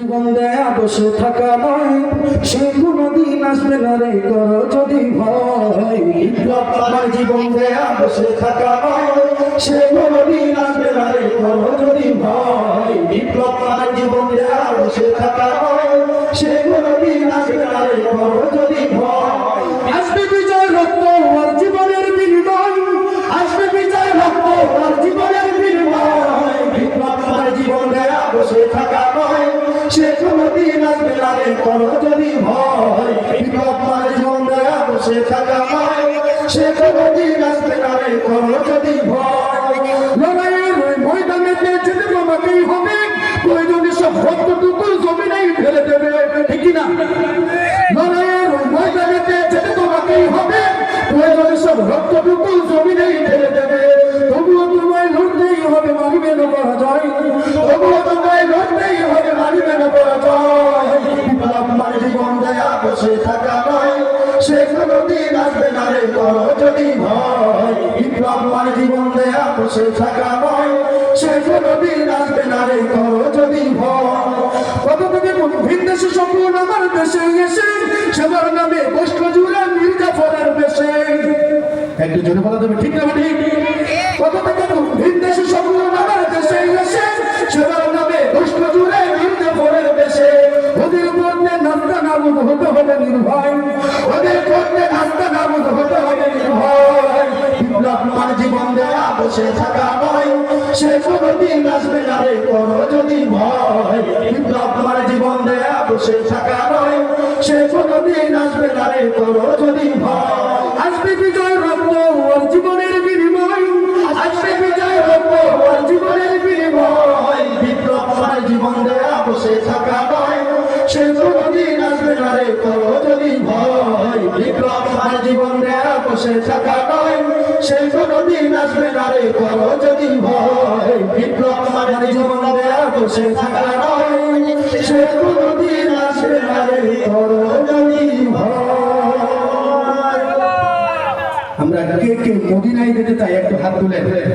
জীবন দেয়া বসে থাকা নয়, সে কোনদিন আসবে না রে করো যদি ভয়। আমার জীবন দেয়া বসে থাকা নয়, সে কোনদিন আসবে না রে করো যদি ভয়। আমার জীবন দেয়া বসে থাকা নয়, সে কোনদিন আসবে না রে করো যদি ভয়। আসবে বিজয় রক্ত জীবনের বিনিময়। আসবে বিজয় রক্ত জীবনের বিনিময়। বিপ্লব আমার জীবন দেয়া বসে থাকা সে কোনদিন আসবে না রে করো যদি ভয় আমার জীবন দেয়া বসে থাকা নয় সে কোনদিন আসবে না রে করো যদি ভয়, লড়াইয়ের ওই ময়দানেতে যেতে তোমাকেই সব রক্তটুকু জমিনেই ফেলে নয়, সে কোনদিন আসবে না রে করো যদি ভয়। বিপ্লব জীবন দেয়া বসে থাকা নয়, সে কোনদিন আসবে না রে করো যদি ভয়। কত থেকে কোন ভিনদেশে সম্পূর্ণ আমার দেশে এসে ঠিক না, ঠিক? কত থেকে কোন ভিনদেশে হতে হবে নির্ভয় ওদের মধ্যে নাস্তা নাবুদ হতে হবে নির্ভয় বিপ্লব জীবন দেয়া বসে থাকা নয় সে কোনদিন আসবে না রে করো যদি ভয় জীবন আসবে করো যদি বিজয় রক্ত ওর জীবনের বিনিময় আসবে বিজয় রক্ত ওর জীবনের বিনিময় বিপ্লব মানে জীবন দেয়া বসে থাকা বসে থাকা নয়, সে কোনদিন আসবে না রে করো যদি ভয়। বিপ্লব মানে জীবন দেয়া বসে থাকা নয়, সে কোনদিন আসবে না রে করো যদি আমরা কে কে মদিনায় যেতে চাই, একটু হাত তুলে।